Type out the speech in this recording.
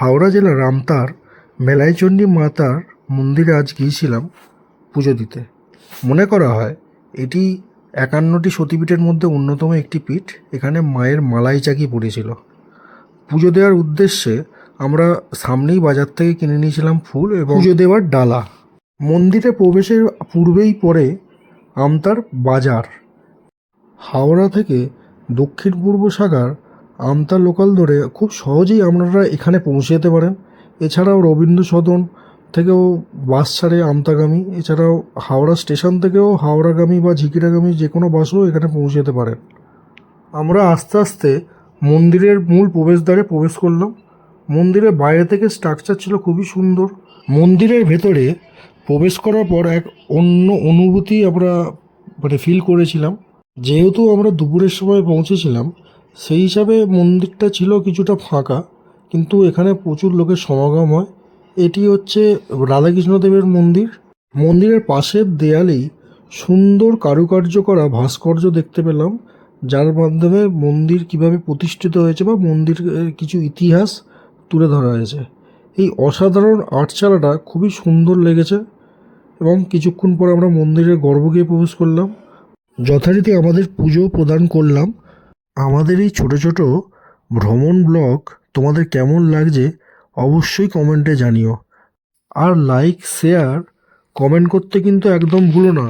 হাওড়া জেলার রামতার মেলাইচণ্ডী মাতার মন্দিরে আজ গিয়েছিলাম পুজো দিতে। মনে করা হয় এটি একান্নটি সতীপীঠের মধ্যে অন্যতম একটি পীঠ এখানে মায়ের মালাই চাকি পড়েছিল। পুজো দেওয়ার উদ্দেশ্যে আমরা সামনেই বাজার থেকে কিনে নিয়েছিলাম ফুল এবং পুজো দেওয়ার ডালা। মন্দিরে প্রবেশের পূর্বেই পড়ে আমতার বাজার। হাওড়া থেকে দক্ষিণ পূর্ব সাগার আমতা লোকাল ধরে খুব সহজেই আপনারা এখানে পৌঁছে যেতে পারেন। এছাড়াও রবীন্দ্র সদন থেকেও বাস ছাড়ে আমতাগামী। এছাড়াও হাওড়া স্টেশন থেকেও হাওড়াগামী বা ঝিকিরাগামী যে কোনো বাসও এখানে পৌঁছে যেতে পারেন। আমরা আস্তে আস্তে মন্দিরের মূল প্রবেশদ্বারে প্রবেশ করলাম। মন্দিরের বাইরে থেকে স্ট্রাকচার ছিল খুবই সুন্দর। মন্দিরের ভেতরে প্রবেশ করার পর এক অন্য অনুভূতি আমরা মানে ফিল করেছিলাম। যেহেতু আমরা দুপুরের সময় পৌঁছেছিলাম সেই হিসাবে মন্দিরটা ছিল কিছুটা ফাঁকা, কিন্তু এখানে প্রচুর লোকের সমাগম হয়। এটি হচ্ছে রাধাকৃষ্ণদেবের মন্দির। মন্দিরের পাশের দেয়ালেই সুন্দর কারুকার্য করা ভাস্কর্য দেখতে পেলাম, যার মাধ্যমে মন্দির কীভাবে প্রতিষ্ঠিত হয়েছে বা মন্দিরের কিছু ইতিহাস তুলে ধরা হয়েছে। এই অসাধারণ আর্টচালাটা খুবই সুন্দর লেগেছে এবং কিছুক্ষণ পর আমরা মন্দিরের গর্ভগৃহে প্রবেশ করলাম। যথারীতি আমাদের পুজো প্রদান করলাম। আমাদের এই ছোট ছোট ভ্রমণ ব্লগ তোমাদের কেমন লাগছে অবশ্যই কমেন্টে জানিও। আর লাইক শেয়ার কমেন্ট করতে কিন্তু একদম ভুলো না।